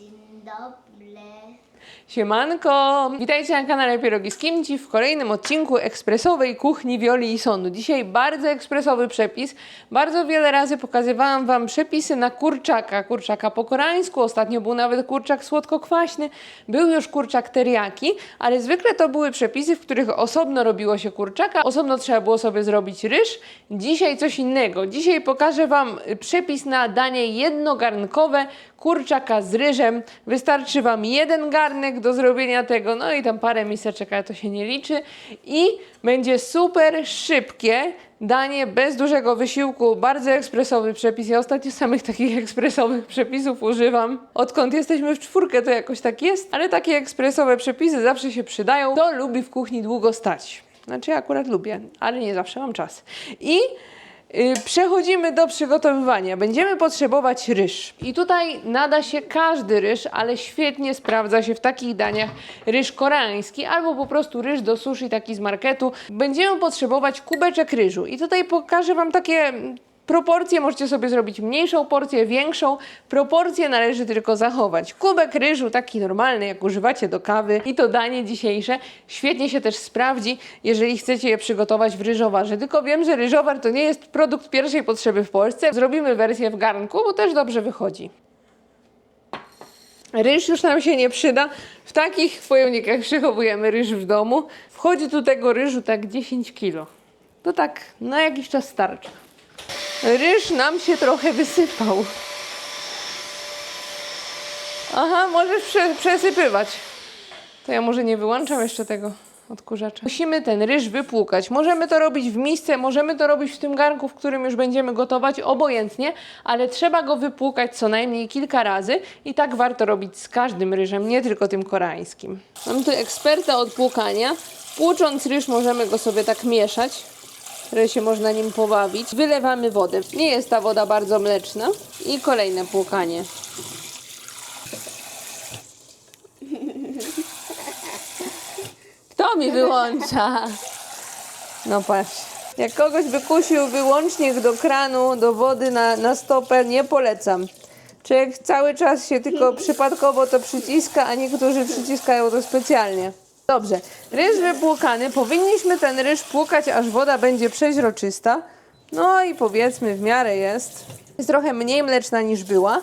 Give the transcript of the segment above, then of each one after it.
Dzień dobry. Siemanko! Witajcie na kanale Pierogi z Kimci w kolejnym odcinku ekspresowej kuchni Wioli i Sądu. Dzisiaj bardzo ekspresowy przepis. Bardzo wiele razy pokazywałam Wam przepisy na kurczaka. Kurczaka po koreańsku, ostatnio był nawet kurczak słodko-kwaśny, był już kurczak teriyaki, ale zwykle to były przepisy, w których osobno robiło się kurczaka, osobno trzeba było sobie zrobić ryż. Dzisiaj coś innego. Dzisiaj pokażę Wam przepis na danie jednogarnkowe kurczaka z ryżem. Wystarczy Wam jeden garnek do zrobienia tego, no i tam parę miseczek, ale to się nie liczy. I będzie super szybkie danie, bez dużego wysiłku, bardzo ekspresowy przepis. Ja ostatnio samych takich ekspresowych przepisów używam. Odkąd jesteśmy w czwórkę, to jakoś tak jest, ale takie ekspresowe przepisy zawsze się przydają. Kto lubi w kuchni długo stać? Znaczy ja akurat lubię, ale nie zawsze mam czas. I Przechodzimy do przygotowywania. Będziemy potrzebować ryż. I tutaj nada się każdy ryż, ale świetnie sprawdza się w takich daniach ryż koreański albo po prostu ryż do sushi taki z marketu. Będziemy potrzebować kubeczek ryżu. I tutaj pokażę Wam takie Proporcje możecie sobie zrobić mniejszą porcję, większą. Proporcje należy tylko zachować. Kubek ryżu, taki normalny, jak używacie do kawy. I to danie dzisiejsze świetnie się też sprawdzi, jeżeli chcecie je przygotować w ryżowarze. Tylko wiem, że ryżowar to nie jest produkt pierwszej potrzeby w Polsce. Zrobimy wersję w garnku, bo też dobrze wychodzi. Ryż już nam się nie przyda. W takich pojemnikach przechowujemy ryż w domu. Wchodzi tu tego ryżu tak 10 kg. To tak na jakiś czas starcza. Ryż nam się trochę wysypał. Aha, możesz prze, przesypywać. To ja może nie wyłączam jeszcze tego odkurzacza. Musimy ten ryż wypłukać. Możemy to robić w misce, możemy to robić w tym garnku, w którym już będziemy gotować, obojętnie, ale trzeba go wypłukać co najmniej kilka razy i tak warto robić z każdym ryżem, nie tylko tym koreańskim. Mam tu eksperta od płukania. Płucząc ryż możemy go sobie tak mieszać które się można nim pobawić. Wylewamy wodę. Nie jest ta woda bardzo mleczna. I kolejne płukanie. Kto mi wyłącza? No patrz. Jak kogoś by kusił wyłącznik do kranu, do wody na, na stopę, nie polecam. Człowiek cały czas się tylko przypadkowo to przyciska, a niektórzy przyciskają to specjalnie. Dobrze, ryż wypłukany. Powinniśmy ten ryż płukać, aż woda będzie przeźroczysta. No i powiedzmy w miarę jest. Jest trochę mniej mleczna niż była.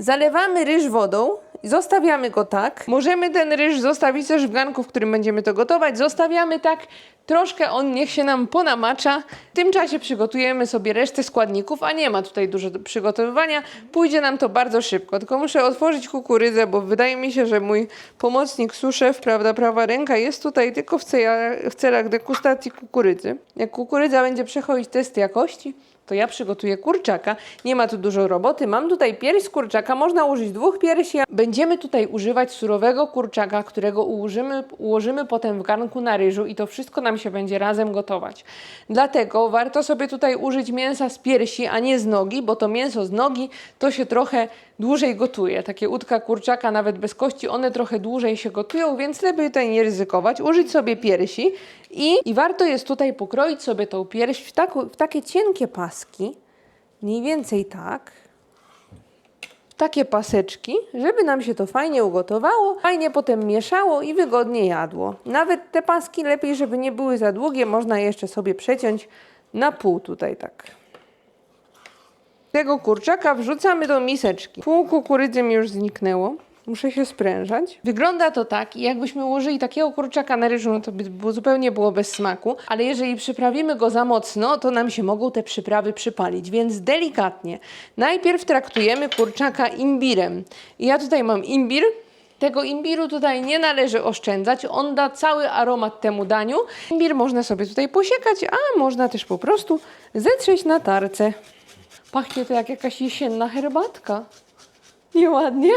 Zalewamy ryż wodą zostawiamy go tak. Możemy ten ryż zostawić też w garnku, w którym będziemy to gotować. Zostawiamy tak, troszkę on niech się nam ponamacza. W tym czasie przygotujemy sobie resztę składników, a nie ma tutaj dużo przygotowywania. Pójdzie nam to bardzo szybko. Tylko muszę otworzyć kukurydzę, bo wydaje mi się, że mój pomocnik suszef, prawda, prawa ręka jest tutaj tylko w celach, w celach degustacji kukurydzy. Jak kukurydza będzie przechodzić test jakości, to ja przygotuję kurczaka. Nie ma tu dużo roboty. Mam tutaj pierś z kurczaka. Można użyć dwóch piersi. Będziemy tutaj używać surowego kurczaka, którego ułożymy, ułożymy potem w garnku na ryżu i to wszystko nam się będzie razem gotować. Dlatego warto sobie tutaj użyć mięsa z piersi, a nie z nogi, bo to mięso z nogi to się trochę dłużej gotuje. Takie udka kurczaka, nawet bez kości, one trochę dłużej się gotują, więc lepiej tutaj nie ryzykować. Użyć sobie piersi i, i warto jest tutaj pokroić sobie tą pierś w, taku, w takie cienkie paski, mniej więcej tak. Takie paseczki, żeby nam się to fajnie ugotowało, fajnie potem mieszało i wygodnie jadło. Nawet te paski lepiej, żeby nie były za długie, można jeszcze sobie przeciąć na pół tutaj tak. Tego kurczaka wrzucamy do miseczki. Pół kukurydzy mi już zniknęło. Muszę się sprężać. Wygląda to tak, i jakbyśmy ułożyli takiego kurczaka na ryżu, no to by było, zupełnie było bez smaku, ale jeżeli przyprawimy go za mocno, to nam się mogą te przyprawy przypalić, więc delikatnie. Najpierw traktujemy kurczaka imbirem. I ja tutaj mam imbir, tego imbiru tutaj nie należy oszczędzać, on da cały aromat temu daniu. Imbir można sobie tutaj posiekać, a można też po prostu zetrzeć na tarce. Pachnie to jak jakaś jesienna herbatka. Nieładnie?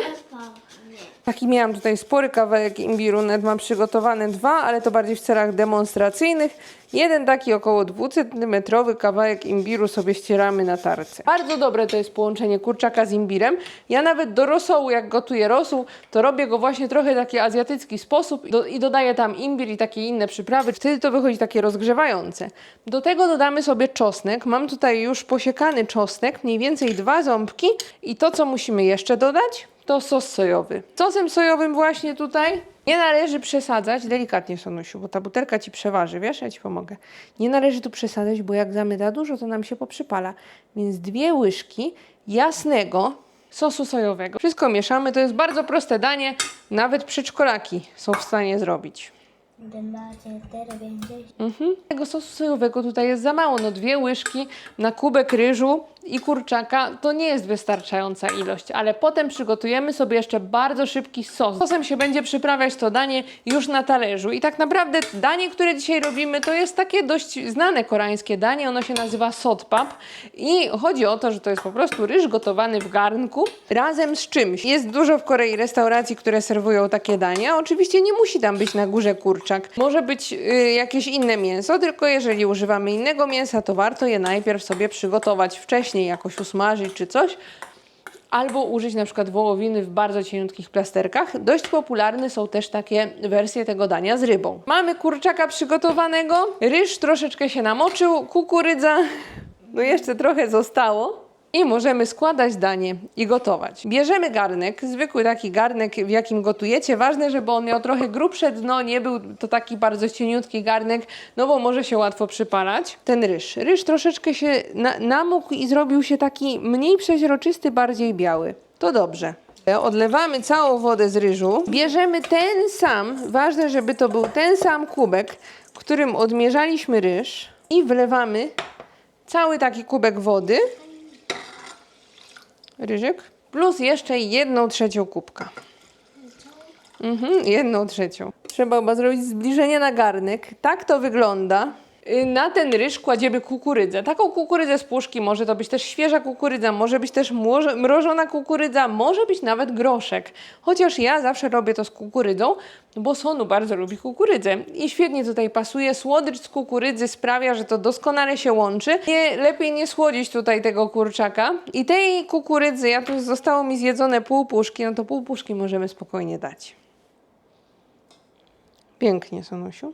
Taki miałam tutaj spory kawałek imbiru, nawet mam przygotowane dwa, ale to bardziej w celach demonstracyjnych. Jeden taki około 2 cm kawałek imbiru sobie ścieramy na tarce. Bardzo dobre to jest połączenie kurczaka z imbirem. Ja nawet do rosołu, jak gotuję rosół, to robię go właśnie trochę taki azjatycki sposób do, i dodaję tam imbir i takie inne przyprawy. Wtedy to wychodzi takie rozgrzewające. Do tego dodamy sobie czosnek. Mam tutaj już posiekany czosnek, mniej więcej dwa ząbki i to, co musimy jeszcze dodać, to sos sojowy. Sosem sojowym właśnie tutaj nie należy przesadzać, delikatnie Sonusiu, bo ta butelka ci przeważy, wiesz, ja ci pomogę. Nie należy tu przesadzać, bo jak damy za dużo, to nam się poprzypala. Więc dwie łyżki jasnego sosu sojowego. Wszystko mieszamy, to jest bardzo proste danie, nawet przedszkolaki są w stanie zrobić. Macie 4,50. Mhm. Tego sosu sojowego tutaj jest za mało. No dwie łyżki na kubek ryżu i kurczaka to nie jest wystarczająca ilość, ale potem przygotujemy sobie jeszcze bardzo szybki sos. Sosem się będzie przyprawiać to danie już na talerzu. I tak naprawdę danie, które dzisiaj robimy, to jest takie dość znane koreańskie danie. Ono się nazywa sotpap i chodzi o to, że to jest po prostu ryż gotowany w garnku razem z czymś. Jest dużo w Korei restauracji, które serwują takie dania. Oczywiście nie musi tam być na górze kurczak. Może być y, jakieś inne mięso, tylko jeżeli używamy innego mięsa, to warto je najpierw sobie przygotować wcześniej, jakoś usmażyć czy coś. Albo użyć na przykład wołowiny w bardzo cieniutkich plasterkach. Dość popularne są też takie wersje tego dania z rybą. Mamy kurczaka przygotowanego, ryż troszeczkę się namoczył, kukurydza, no jeszcze trochę zostało. I możemy składać danie i gotować. Bierzemy garnek, zwykły taki garnek, w jakim gotujecie. Ważne, żeby on miał trochę grubsze dno, nie był to taki bardzo cieniutki garnek, no bo może się łatwo przypalać. Ten ryż. Ryż troszeczkę się na, namógł i zrobił się taki mniej przeźroczysty, bardziej biały. To dobrze. Odlewamy całą wodę z ryżu. Bierzemy ten sam, ważne, żeby to był ten sam kubek, którym odmierzaliśmy ryż i wlewamy cały taki kubek wody ryżyk, plus jeszcze jedną trzecią kubka. Mhm, jedną trzecią. Trzeba chyba zrobić zbliżenie na garnek. Tak to wygląda. Y, Na ten ryż kładziemy kukurydzę. Taką kukurydzę z puszki, może to być też świeża kukurydza, może być też mrożona kukurydza, może być nawet groszek. Chociaż ja zawsze robię to z kukurydzą, bo Sonu bardzo lubi kukurydzę. I świetnie tutaj pasuje. Słodycz z kukurydzy sprawia, że to doskonale się łączy. Nie, lepiej nie słodzić tutaj tego kurczaka. I tej kukurydzy, ja tu zostało mi zjedzone pół puszki, no to pół puszki możemy spokojnie dać. Pięknie, Sonusiu.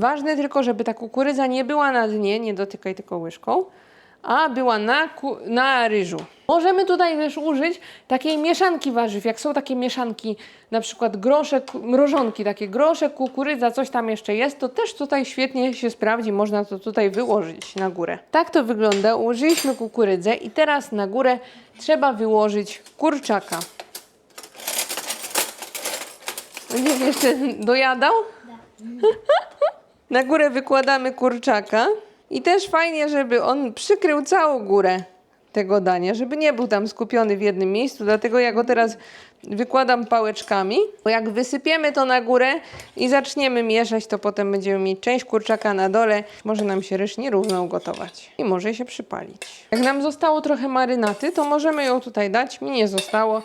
Ważne tylko, żeby ta kukurydza nie była na dnie, nie dotykaj tylko łyżką, a była na, na ryżu. Możemy tutaj też użyć takiej mieszanki warzyw. Jak są takie mieszanki, na przykład groszek, mrożonki, takie groszek, kukurydza, coś tam jeszcze jest, to też tutaj świetnie się sprawdzi. Można to tutaj wyłożyć na górę. Tak to wygląda. Ułożyliśmy kukurydzę i teraz na górę trzeba wyłożyć kurczaka. Będziesz jeszcze dojadał? Na górę wykładamy kurczaka i też fajnie, żeby on przykrył całą górę tego dania, żeby nie był tam skupiony w jednym miejscu, dlatego ja go teraz wykładam pałeczkami, bo jak wysypiemy to na górę i zaczniemy mieszać, to potem będziemy mieć część kurczaka na dole, może nam się ryż nierówno ugotować i może się przypalić. Jak nam zostało trochę marynaty, to możemy ją tutaj dać, mi nie zostało,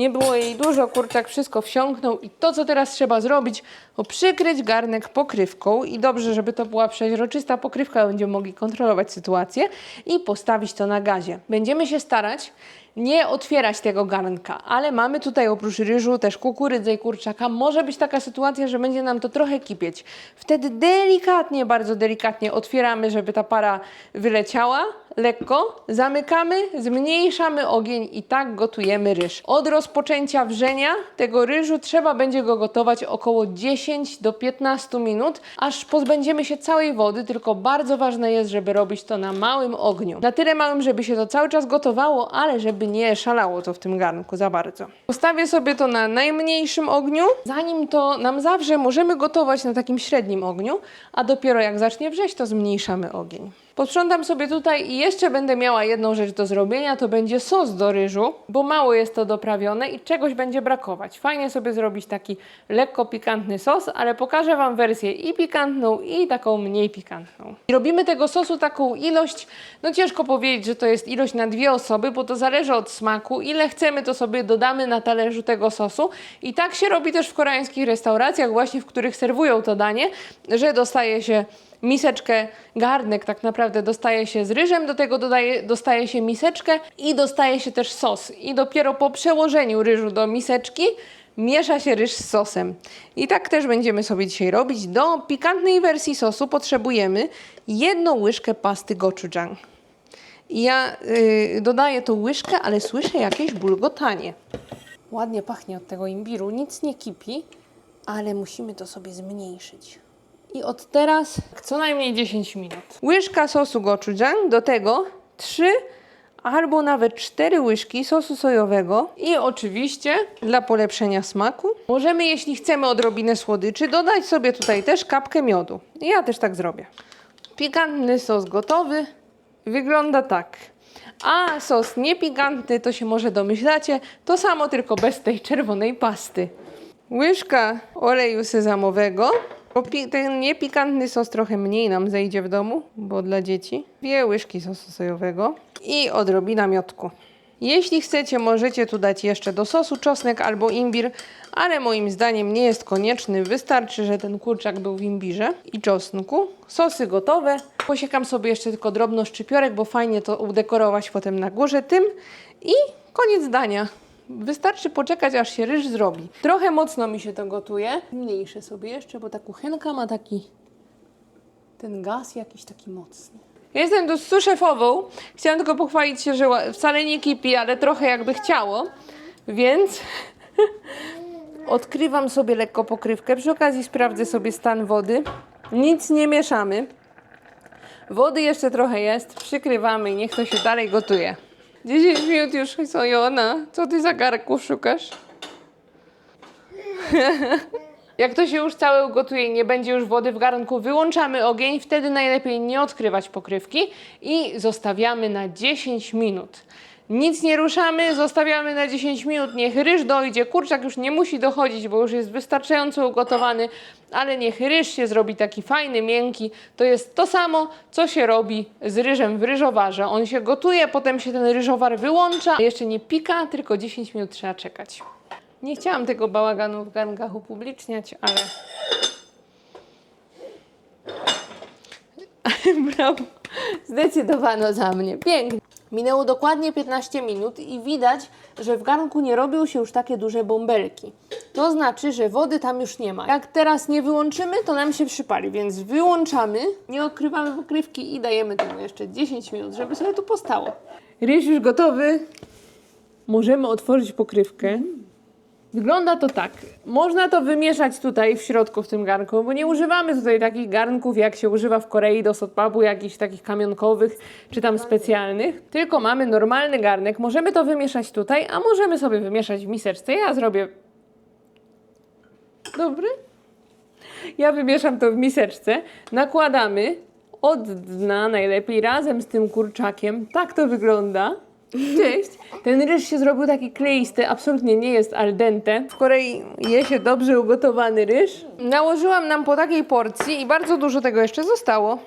nie było jej dużo, kurczak wszystko wsiąknął i to, co teraz trzeba zrobić, to przykryć garnek pokrywką i dobrze, żeby to była przeźroczysta pokrywka, będziemy mogli kontrolować sytuację i postawić to na gazie. Będziemy się starać nie otwierać tego garnka, ale mamy tutaj oprócz ryżu też kukurydzę i kurczaka. Może być taka sytuacja, że będzie nam to trochę kipieć. Wtedy delikatnie, bardzo delikatnie otwieramy, żeby ta para wyleciała, lekko, zamykamy, zmniejszamy ogień i tak gotujemy ryż. Od rozpoczęcia wrzenia tego ryżu trzeba będzie go gotować około 10 do 15 minut, aż pozbędziemy się całej wody, tylko bardzo ważne jest, żeby robić to na małym ogniu. Na tyle małym, żeby się to cały czas gotowało, ale żeby nie szalało to w tym garnku za bardzo. Postawię sobie to na najmniejszym ogniu. Zanim to nam zawrze, możemy gotować na takim średnim ogniu, a dopiero jak zacznie wrzeć, to zmniejszamy ogień. Posprzątam sobie tutaj i jeszcze będę miała jedną rzecz do zrobienia, to będzie sos do ryżu, bo mało jest to doprawione i czegoś będzie brakować. Fajnie sobie zrobić taki lekko pikantny sos, ale pokażę Wam wersję i pikantną, i taką mniej pikantną. I robimy tego sosu taką ilość, no ciężko powiedzieć, że to jest ilość na dwie osoby, bo to zależy od smaku. Ile chcemy, to sobie dodamy na talerzu tego sosu. I tak się robi też w koreańskich restauracjach, właśnie w których serwują to danie, że dostaje się miseczkę, garnek tak naprawdę dostaje się z ryżem, do tego dodaje, dostaje się miseczkę i dostaje się też sos. I dopiero po przełożeniu ryżu do miseczki miesza się ryż z sosem. I tak też będziemy sobie dzisiaj robić. Do pikantnej wersji sosu potrzebujemy jedną łyżkę pasty gochujang. Ja y, dodaję tą łyżkę, ale słyszę jakieś bulgotanie. Ładnie pachnie od tego imbiru, nic nie kipi, ale musimy to sobie zmniejszyć. I od teraz co najmniej 10 minut. Łyżka sosu gochujang, do tego 3 albo nawet 4 łyżki sosu sojowego i oczywiście dla polepszenia smaku możemy, jeśli chcemy odrobinę słodyczy, dodać sobie tutaj też kapkę miodu. Ja też tak zrobię. Pikantny sos gotowy wygląda tak. A sos niepikantny, to się może domyślacie, to samo tylko bez tej czerwonej pasty. Łyżka oleju sezamowego. Bo ten niepikantny sos trochę mniej nam zejdzie w domu, bo dla dzieci. Dwie łyżki sosu sojowego i odrobina miodku. Jeśli chcecie, możecie tu dać jeszcze do sosu czosnek albo imbir, ale moim zdaniem nie jest konieczny. Wystarczy, że ten kurczak był w imbirze i czosnku. Sosy gotowe. Posiekam sobie jeszcze tylko drobno szczypiorek, bo fajnie to udekorować potem na górze tym. I koniec dania. Wystarczy poczekać, aż się ryż zrobi. Trochę mocno mi się to gotuje. Mniejsze sobie jeszcze, bo ta kuchenka ma taki ten gaz jakiś taki mocny. Jestem tu z szefową. Chciałam tylko pochwalić się, że wcale nie kipi, ale trochę jakby chciało. Więc odkrywam sobie lekko pokrywkę. Przy okazji sprawdzę sobie stan wody. Nic nie mieszamy. Wody jeszcze trochę jest. Przykrywamy i niech to się dalej gotuje. 10 minut już, Sojona. Co ty za garków szukasz? Jak to się już całe ugotuje i nie będzie już wody w garnku, wyłączamy ogień. Wtedy najlepiej nie odkrywać pokrywki i zostawiamy na 10 minut. Nic nie ruszamy, zostawiamy na 10 minut. Niech ryż dojdzie. Kurczak już nie musi dochodzić, bo już jest wystarczająco ugotowany, ale niech ryż się zrobi taki fajny, miękki. To jest to samo, co się robi z ryżem w ryżowarze. On się gotuje, potem się ten ryżowar wyłącza. Jeszcze nie pika, tylko 10 minut trzeba czekać. Nie chciałam tego bałaganu w garnkach upubliczniać, ale. Brawo. Zdecydowano za mnie. Pięknie. Minęło dokładnie 15 minut i widać, że w garnku nie robią się już takie duże bąbelki. To znaczy, że wody tam już nie ma. Jak teraz nie wyłączymy, to nam się przypali, więc wyłączamy, nie odkrywamy pokrywki i dajemy temu jeszcze 10 minut, żeby sobie tu postało. Ryż już gotowy. Możemy otworzyć pokrywkę. Wygląda to tak. Można to wymieszać tutaj w środku w tym garnku, bo nie używamy tutaj takich garnków, jak się używa w Korei do sotpabu, jakichś takich kamionkowych czy tam specjalnych. Tylko mamy normalny garnek. Możemy to wymieszać tutaj, a możemy sobie wymieszać w miseczce. Ja zrobię. Dobry? Ja wymieszam to w miseczce. Nakładamy od dna najlepiej razem z tym kurczakiem. Tak to wygląda. Cześć. Ten ryż się zrobił taki kleisty, absolutnie nie jest al dente. W Korei je się dobrze ugotowany ryż. Nałożyłam nam po takiej porcji i bardzo dużo tego jeszcze zostało.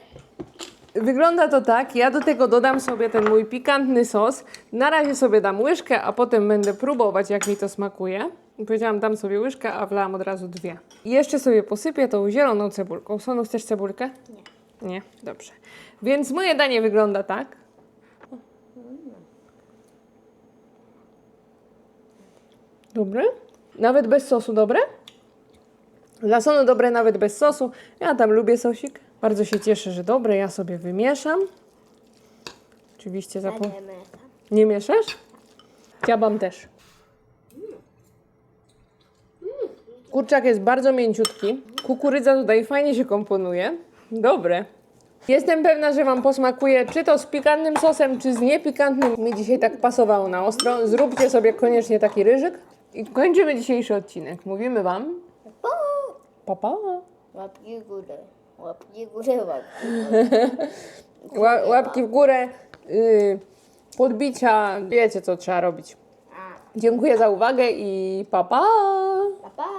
Wygląda to tak, ja do tego dodam sobie ten mój pikantny sos. Na razie sobie dam łyżkę, a potem będę próbować, jak mi to smakuje. Powiedziałam, dam sobie łyżkę, a wlałam od razu dwie. I jeszcze sobie posypię tą zieloną cebulką. Sonu, chcesz cebulkę? Nie. Nie? Dobrze. Więc moje danie wygląda tak. Dobre? Nawet bez sosu dobre? Dla sonu dobre nawet bez sosu. Ja tam lubię sosik. Bardzo się cieszę, że dobre. Ja sobie wymieszam. Oczywiście zapom... Dajemy tam. Nie mieszasz? Chciałabym też. Kurczak jest bardzo mięciutki. Kukurydza tutaj fajnie się komponuje. Dobre. Jestem pewna, że Wam posmakuje, czy to z pikantnym sosem, czy z niepikantnym. Mi dzisiaj tak pasowało na ostro. Zróbcie sobie koniecznie taki ryżyk. I kończymy dzisiejszy odcinek. Mówimy Wam pa pa. Łapki w górę. Łapki w górę, łapki. Ła- Łapki w górę, yy, podbicia. Wiecie, co trzeba robić. Dziękuję za uwagę i pa pa. Pa, pa.